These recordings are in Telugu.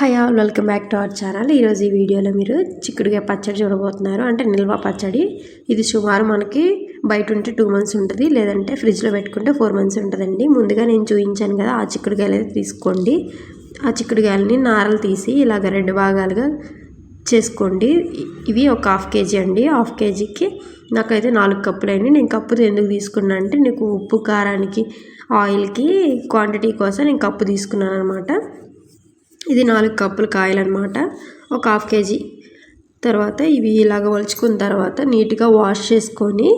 Hi all welcome back to our channel. ఈరోజు ఈ వీడియోలో మీరు చిక్కుడుగా పచ్చడి చూడబోతున్నారు. అంటే నిల్వ పచ్చడి. ఇది సుమారు మనకి బయట ఉంటే టూ మంత్స్ ఉంటుంది లేదంటే ఫ్రిడ్జ్లో పెట్టుకుంటే ఫోర్ మంత్స్ ఉంటుందండి. ముందుగా నేను చూపించాను కదా ఆ చిక్కుడుకాయలు అయితే తీసుకోండి. ఆ చిక్కుడుకాయలని నారలు తీసి ఇలాగ రెండు భాగాలుగా చేసుకోండి. ఇవి ఒక హాఫ్ కేజీ అండి. హాఫ్ కేజీకి నాకైతే నాలుగు కప్పులు అయింది నేను కప్పుతో ఎందుకు తీసుకున్నా అంటే నీకు ఉప్పు కారానికి ఆయిల్కి క్వాంటిటీ కోసం నేను కప్పు తీసుకున్నాను అనమాట ఇది నాలుగు కప్పులు కాయలన్నమాట. ఒక హాఫ్ కేజీ. తర్వాత ఇవి ఇలాగ వలుచుకున్న తర్వాత నీట్గా వాష్ చేసుకొని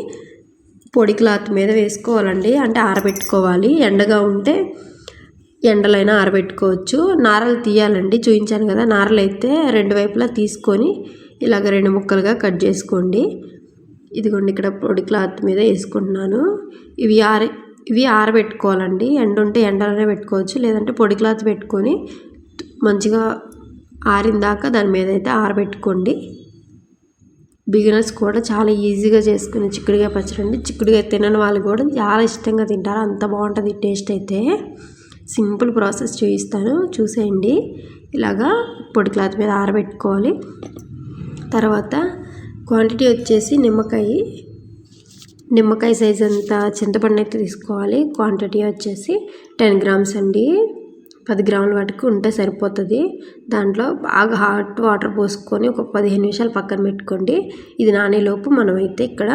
పొడి క్లాత్ మీద వేసుకోవాలండి. అంటే ఆరబెట్టుకోవాలి. ఎండగా ఉంటే ఎండలైనా ఆరబెట్టుకోవచ్చు. నారలు తీయాలండి. చూపించాను కదా నారలు అయితే రెండు వైపులా తీసుకొని ఇలాగ రెండు ముక్కలుగా కట్ చేసుకోండి. ఇదిగోండి ఇక్కడ పొడి క్లాత్ మీద వేసుకుంటున్నాను. ఇవి ఆర ఇవి ఆరబెట్టుకోవాలండి. ఎండ ఉంటే ఎండలోనే పెట్టుకోవచ్చు. లేదంటే పొడి క్లాత్ పెట్టుకొని మంచిగా ఆరిందాక దాని మీద అయితే ఆరబెట్టుకోండి. బిగినర్స్ కూడా చాలా ఈజీగా చేసుకునే చిక్కుడుగా పచ్చడి అండి. చిక్కుడుగా తినని వాళ్ళు కూడా చాలా ఇష్టంగా తింటారు. అంత బాగుంటుంది టేస్ట్ అయితే. సింపుల్ ప్రాసెస్ చూపిస్తాను చూసేయండి. ఇలాగా పొడి క్లాత్ మీద ఆరబెట్టుకోవాలి. తర్వాత క్వాంటిటీ వచ్చేసి నిమ్మకాయ. నిమ్మకాయ సైజ్ అంత చింతపండు అయితే తీసుకోవాలి. క్వాంటిటీ వచ్చేసి టెన్ గ్రామ్స్ అండి. పది గ్రాముల పట్టుకు ఉంటే సరిపోతుంది. దాంట్లో బాగా హాట్ వాటర్ పోసుకొని ఒక పదిహేను నిమిషాలు పక్కన పెట్టుకోండి. ఇది నానేలోపు మనమైతే ఇక్కడ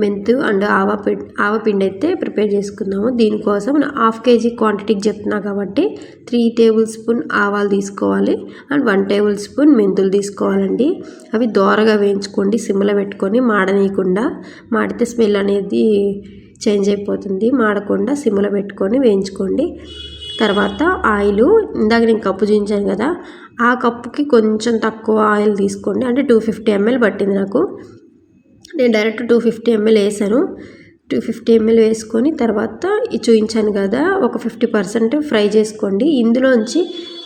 మెంతు అండ్ ఆవా పిండి ఆవ పిండి అయితే ప్రిపేర్ చేసుకుందాము. దీనికోసం హాఫ్ కేజీ క్వాంటిటీకి చెప్తున్నా కాబట్టి త్రీ టేబుల్ స్పూన్ ఆవాలు తీసుకోవాలి అండ్ వన్ టేబుల్ స్పూన్ మెంతులు తీసుకోవాలండి. అవి దోరగా వేయించుకోండి సిమ్లో పెట్టుకొని మాడనీయకుండా. మాడితే స్మెల్ అనేది చేంజ్ అయిపోతుంది. మాడకుండా సిమ్లో పెట్టుకొని వేయించుకోండి. తర్వాత ఆయిల్ ఇందాక నేను కప్పు చూపించాను కదా ఆ కప్పుకి కొంచెం తక్కువ ఆయిల్ తీసుకోండి. అంటే టూ ఫిఫ్టీ ఎంఎల్ పట్టింది నాకు. నేను డైరెక్ట్ టూ ఫిఫ్టీ ఎంఎల్ వేసాను. టూ ఫిఫ్టీ ఎంఎల్ వేసుకొని తర్వాత చూపించాను కదా ఒక ఫిఫ్టీ పర్సెంట్ ఫ్రై చేసుకోండి. ఇందులోంచి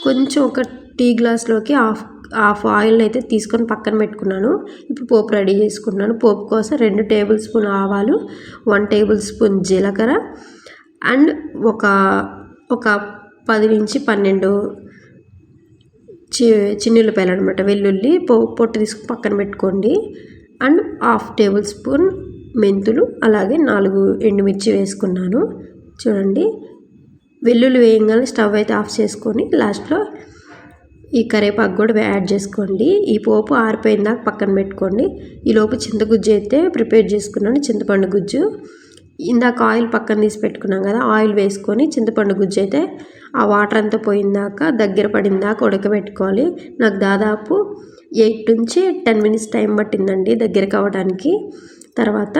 కొంచెం ఒక టీ గ్లాస్లోకి హాఫ్ హాఫ్ ఆయిల్ అయితే తీసుకొని పక్కన పెట్టుకున్నాను. ఇప్పుడు పోపు రెడీ చేసుకున్నాను పోపు కోసం రెండు టేబుల్ స్పూన్ ఆవాలు వన్ టేబుల్ స్పూన్ జీలకర్ర అండ్ ఒక ఒక పది నుంచి పన్నెండు చి చిన్నుల్లిపాయలు అనమాట వెల్లుల్లి పొ పొట్టు తీసుకు పక్కన పెట్టుకోండి. అండ్ హాఫ్ టేబుల్ స్పూన్ మెంతులు అలాగే నాలుగు ఎండుమిర్చి వేసుకున్నాను. చూడండి. వెల్లుల్లి వేయంగానే స్టవ్ అయితే ఆఫ్ చేసుకొని లాస్ట్లో ఈ కరేపాకు కూడా యాడ్ చేసుకోండి. ఈ పోపు ఆరిపోయిందాక పక్కన పెట్టుకోండి. ఈలోపు చింతగుజ్జు అయితే ప్రిపేర్ చేసుకున్నాను. చింతపండు గుజ్జు. ఇందాక ఆయిల్ పక్కన తీసి పెట్టుకున్నాం కదా ఆయిల్ వేసుకొని చింతపండు గుజ్జు అయితే ఆ వాటర్ అంతా పోయిందాక దగ్గర పడిందాక ఉడకబెట్టుకోవాలి. నాకు దాదాపు ఎయిట్ నుంచి టెన్ మినిట్స్ టైం పట్టిందండి దగ్గర కావడానికి. తర్వాత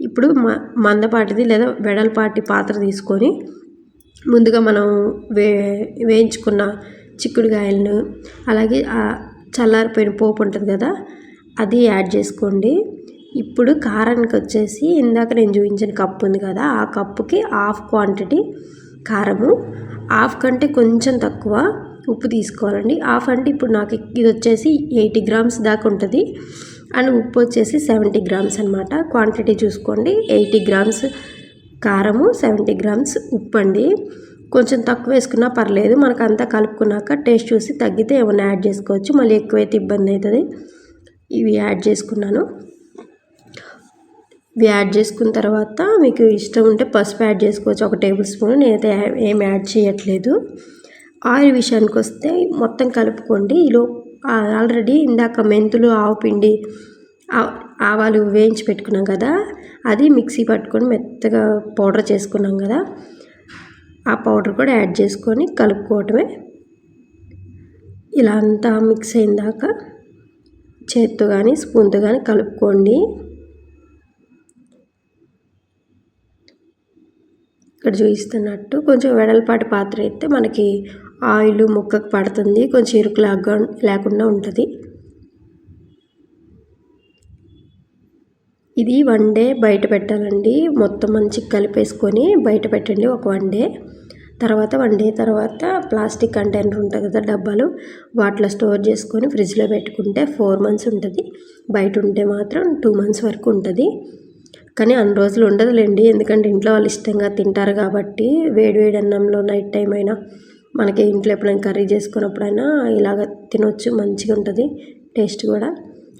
ఇప్పుడు మ మందపాటిది లేదా వెడల్పాటి పాత్ర తీసుకొని ముందుగా మనం వే వేయించుకున్న చిక్కుడుకాయలను అలాగే చల్లారిపోయిన పోపు ఉంటుంది కదా అది యాడ్ చేసుకోండి. ఇప్పుడు కారానికి వచ్చేసి ఇందాక నేను చూపించిన కప్పు ఉంది కదా ఆ కప్పుకి హాఫ్ క్వాంటిటీ కారము హాఫ్ కంటే కొంచెం తక్కువ ఉప్పు తీసుకోవాలండి. హాఫ్ అంటే ఇప్పుడు నాకు ఇది వచ్చేసి ఎయిటీ గ్రామ్స్ దాకా ఉంటుంది. అండ్ ఉప్పు వచ్చేసి సెవెంటీ గ్రామ్స్ అనమాట క్వాంటిటీ చూసుకోండి. ఎయిటీ గ్రామ్స్ కారము సెవెంటీ గ్రామ్స్ ఉప్పు అండి. కొంచెం తక్కువ వేసుకున్నా పర్లేదు. మనకు అంతా కలుపుకున్నాక టేస్ట్ చూసి తగ్గితే ఏమైనా యాడ్ చేసుకోవచ్చు. మళ్ళీ ఎక్కువైతే ఇబ్బంది అవుతుంది. ఇవి యాడ్ చేసుకున్నాను. ఇవి యాడ్ చేసుకున్న తర్వాత మీకు ఇష్టం ఉంటే పసుపు యాడ్ చేసుకోవచ్చు. ఒక టేబుల్ స్పూన్ నేనైతే ఏం యాడ్ చేయట్లేదు. ఆయిల్ విషయానికి వస్తే మొత్తం కలుపుకోండి. ఈలో ఆల్రెడీ ఇందాక మెంతులు ఆవు పిండి ఆవాలు వేయించి పెట్టుకున్నాం కదా అది మిక్సీ పట్టుకొని మెత్తగా పౌడర్ చేసుకున్నాం కదా ఆ పౌడర్ కూడా యాడ్ చేసుకొని కలుపుకోవటమే. ఇలా అంతా మిక్స్ అయిందాక చేత్తో కానీ స్పూన్తో కానీ కలుపుకోండి. ఇక్కడ చూపిస్తున్నట్టు కొంచెం వెడల్పాటి పాత్ర అయితే మనకి ఆయిల్ ముక్కకు పడుతుంది. కొంచెం ఇరుకు లేకుండా ఉంటుంది. ఇది వన్ డే బయట పెట్టాలండి. మొత్తం మంచిగా కలిపేసుకొని బయట పెట్టండి ఒక వన్ డే. తర్వాత వన్ డే తర్వాత ప్లాస్టిక్ కంటైనర్ ఉంటుంది కదా డబ్బాలు వాటిలో స్టోర్ చేసుకొని ఫ్రిడ్జ్లో పెట్టుకుంటే ఫోర్ మంత్స్ ఉంటుంది. బయట ఉంటే మాత్రం టూ మంత్స్ వరకు ఉంటుంది. కానీ అన్ని రోజులు ఉండదులేండి. ఎందుకంటే ఇంట్లో వాళ్ళు ఇష్టంగా తింటారు కాబట్టి వేడి వేడి అన్నంలో నైట్ టైం అయినా మనకి ఇంట్లో ఎప్పుడైనా కర్రీ చేసుకున్నప్పుడైనా ఇలాగ తినొచ్చు మంచిగా ఉంటుంది టేస్ట్ కూడా.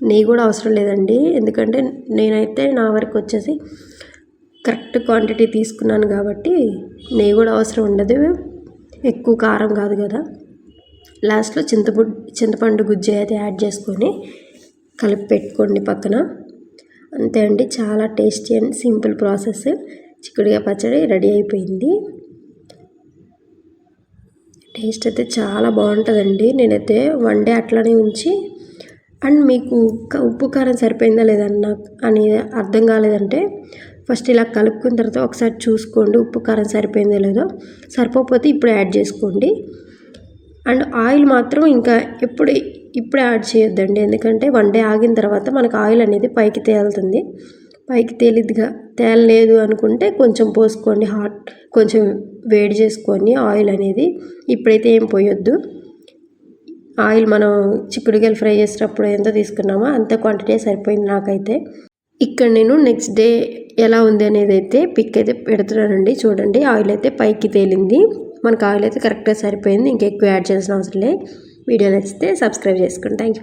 నెయ్యి కూడా అవసరం లేదండి. ఎందుకంటే నేనైతే నా వరకు వచ్చేసి కరెక్ట్ క్వాంటిటీ తీసుకున్నాను కాబట్టి నెయ్యి కూడా అవసరం ఉండదు. ఎక్కువ కారం కాదు కదా. లాస్ట్లో చింతపండు చింతపండు గుజ్జు అయితే యాడ్ చేసుకొని కలిపి పెట్టుకోండి పక్కన. అంతే అండి చాలా టేస్టీ అండ్ సింపుల్ ప్రాసెస్. చిక్కుడుగా పచ్చడి రెడీ అయిపోయింది. టేస్ట్ అయితే చాలా బాగుంటుందండి. నేనైతే వన్ డే అట్లనే ఉంచి అండ్ మీకు ఉప్పు కారం సరిపోయిందా లేదన్న అని అర్థం కాలేదంటే ఫస్ట్ ఇలా కలుపుకున్న తర్వాత ఒకసారి చూసుకోండి ఉప్పు కారం సరిపోయిందో లేదో. సరిపోకపోతే ఇప్పుడు యాడ్ చేసుకోండి. అండ్ ఆయిల్ మాత్రం ఇంకా ఎప్పుడు ఇప్పుడే యాడ్ చేయొద్దండి. ఎందుకంటే వన్ డే ఆగిన తర్వాత మనకు ఆయిల్ అనేది పైకి తేలుతుంది. పైకి తేలిద్దిగా తేలలేదు అనుకుంటే కొంచెం పోసుకోండి. హాట్ కొంచెం వేడి చేసుకొని ఆయిల్ అనేది ఇప్పుడైతే ఏం పోయొద్దు. ఆయిల్ మనం చిక్కుడుకాయలు ఫ్రై చేసేటప్పుడు ఎంత తీసుకున్నామో అంత క్వాంటిటీ సరిపోయింది నాకైతే. ఇక్కడ నేను నెక్స్ట్ డే ఎలా ఉంది అనేది అయితే పిక్ అయితే పెడుతున్నానండి. చూడండి ఆయిల్ అయితే పైకి తేలింది. మనకు ఆయిల్ అయితే కరెక్ట్గా సరిపోయింది. ఇంకెక్కువ యాడ్ చేయాల్సిన అవసరం లేదు. వీడియో నచ్చితే సబ్స్క్రైబ్ చేసుకోండి థ్యాంక్ యూ